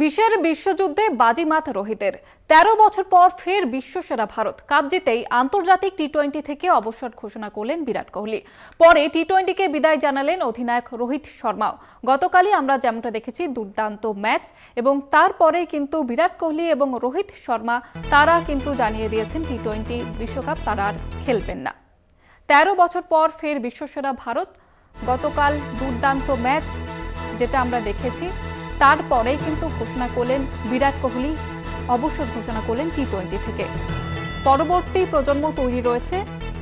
বিশের বিশ্বযুদ্ধে বাজিমাত রোহিতের। তেরো বছর পর ফের বিশ্বসেরা ভারত। কাপ জিতেই আন্তর্জাতিক টি টোয়েন্টি থেকে অবসর ঘোষণা করলেন বিরাট কোহলি। পরে টি টোয়েন্টিকে বিদায় জানালেন অধিনায়ক রোহিত শর্মাও। গতকালই আমরা যেমনটা দেখেছি, দুর্দান্ত ম্যাচ এবং তারপরে কিন্তু বিরাট কোহলি এবং রোহিত শর্মা তারা কিন্তু জানিয়ে দিয়েছেন টি টোয়েন্টি বিশ্বকাপ তারা আর খেলবেন না। তেরো বছর পর ফের বিশ্বসেরা ভারত। গতকাল দুর্দান্ত ম্যাচ যেটা আমরা দেখেছি তারপরেই কিন্তু ঘোষণা করলেন বিরাট কোহলি, অবসর ঘোষণা করলেন টি টোয়েন্টি থেকে। পরবর্তী প্রজন্ম তৈরি রয়েছে,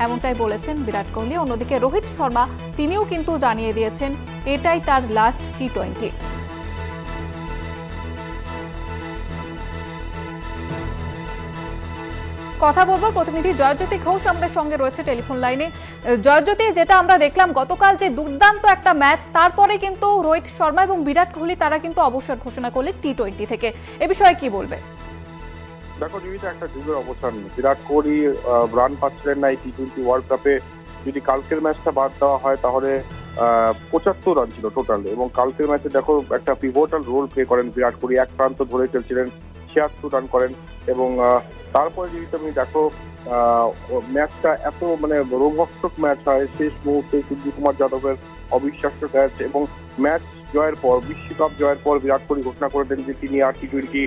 এমনটাই বলেছেন বিরাট কোহলি। অন্যদিকে রোহিত শর্মা, তিনিও কিন্তু জানিয়ে দিয়েছেন, এটাই তার লাস্ট টি টোয়েন্টি কথা বলব। প্রতিনিধি জয়জ্যোতি ঘোষ আমাদের সঙ্গে রয়েছে টেলিফোন লাইনে। জয়জ্যোতি, যেটা আমরা দেখলাম, গতকাল যে দুর্দান্ত একটা ম্যাচ, তারপরে কিন্তু রোহিত শর্মা এবং বিরাট কোহলি, তারা কিন্তু অবসর ঘোষণা করলেন টি টোয়েন্টি থেকে। এ বিষয়ে কি বলবে? দেখো জুহিটা একটা যুগের অবসান। বিরাট কোহলি রান পাচ্ছিলেন না এই টি টোয়েন্টি ওয়ার্ল্ড কাপে যদি কালকের ম্যাচটা বাদ দেওয়া হয়, তাহলে পঁচাত্তর রান ছিল টোটাল এবং কালকের ম্যাচে দেখো, একটা পিভোটাল রোল প্লে করেন বিরাট কোহলি। এক প্রান্ত ধরে চলছিলেন, ছিয়াত্তর রান করেন এবং তারপরে যদি তুমি দেখো ম্যাচটা এত মানে রোমহর্ষক ম্যাচ হয়, শেষ মুহূর্তে সূর্য কুমার যাদবের অবিশ্বাস্য ক্যাচ এবং ম্যাচ জয়ের পর, বিশ্বকাপ জয়ের পর বিরাট কোহলি ঘোষণা করে দেন যে তিনি আর টি টোয়েন্টি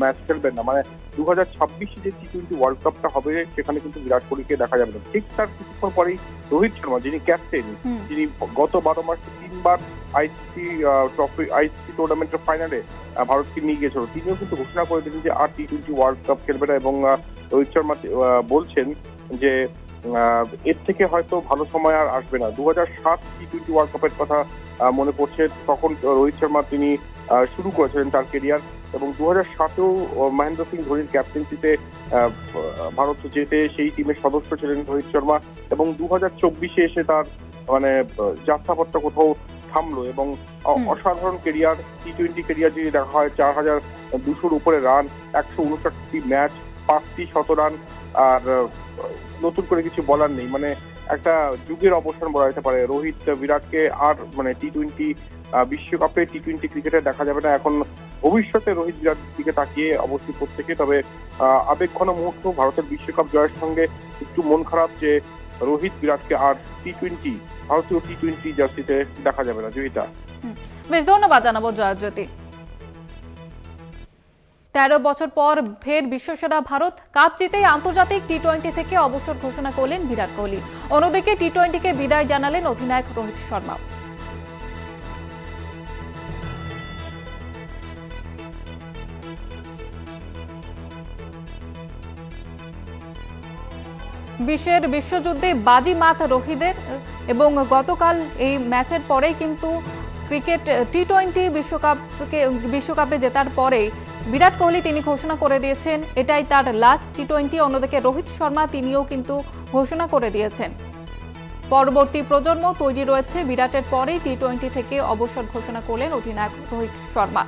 ম্যাচ খেলবেন না। মানে দু হাজার ছাব্বিশে যে টি টোয়েন্টি ওয়ার্ল্ড কাপটা হবে, সেখানে কিন্তু বিরাট কোহলিকে দেখা যাবে না। ঠিক তার কিছুক্ষণ পরেই রোহিত শর্মা যিনি ক্যাপ্টেন। যিনি গত বারো মাসে তিনবার আইসিসি ট্রফি আইসিসি টুর্নামেন্টের ফাইনালে ভারতকে নিয়ে গিয়েছিল। তিনিও কিন্তু ঘোষণা করে দিলেন যে আর টি টোয়েন্টি ওয়ার্ল্ড কাপ খেলবে না এবং রোহিত শর্মা বলছেন যে এর থেকে হয়তো ভালো সময় আর আসবে না। দু হাজার সাত টি টোয়েন্টি ওয়ার্ল্ড কাপের কথা মনে পড়ছে। তখন রোহিত শর্মা তিনি শুরু করেছিলেন তার কেরিয়ার এবং দু হাজার সাতেও মহেন্দ্র সিং ধোনির ক্যাপ্টেন্সিতে ভারত জেতে সেই টিমের সদস্য ছিলেন রোহিত শর্মা এবং দু হাজার চব্বিশে এসে তার মানে যাত্রাপথটা কোথাও থামলো এবং অসাধারণ কেরিয়ার টি টোয়েন্টি কেরিয়ার যদি দেখা হয় চার হাজার দুশোর উপরে রান একশো উনষাটটি ম্যাচ পাঁচটি শত রান আর নতুন করে কিছু বলার নেই। মানে একটা যুগের অবসান বলা যেতে পারে। রোহিত বিরাটকে আর মানে টি টোয়েন্টি বিশ্বকাপে টি টোয়েন্টি ক্রিকেটে দেখা যাবে না। এখন ভবিষ্যতে রোহিত বিরাট দিকে তাকিয়ে অবশ্যই প্রত্যেকে, তবে আবেগঘন মুহূর্ত, ভারতের বিশ্বকাপ জয়ের সঙ্গে একটু মন খারাপ যে রোহিত বিরাটকে আর টি টোয়েন্টি ভারতীয় টি টোয়েন্টি জার্সিতে দেখা যাবে না। জয়িতা বেশ, ধন্যবাদ জানাব জয়জ্যোতি। তেরো বছর পর ফের বিশ্বসেরা ভারত, কাপ জিতেই আন্তর্জাতিক টি টোয়েন্টি থেকে অবসর ঘোষণা করলেন বিরাট কোহলি। অন্যদিকে টি টোয়েন্টিকে বিদায় জানালেন অধিনায়ক রোহিত শর্মা। বিশ্বের বিশ্বযুদ্ধে বাজিমাত রোহিদের এবং গতকাল এই ম্যাচের পরেই কিন্তু ক্রিকেট টি টোয়েন্টি বিশ্বকাপকে বিশ্বকাপে জেতার পরেই বিরাট কোহলি তিনি ঘোষণা করে দিয়েছেন, এটাই তার লাস্ট টি টোয়েন্টি অন্যদিকে রোহিত শর্মা তিনিও কিন্তু ঘোষণা করে দিয়েছেন। পরবর্তী প্রজন্ম তৈরি রয়েছে বিরাটের পরেই টি টোয়েন্টি থেকে অবসর ঘোষণা করলেন অধিনায়ক রোহিত শর্মা।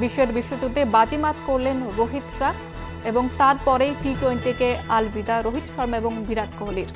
বিশ্বের বিশ্বযুদ্ধে বাজিমাত করলেন রোহিতরা। এবং তারপরেই টি টোয়েন্টিকে আলবিদা রোহিত শর্মা এবং বিরাট কোহলির।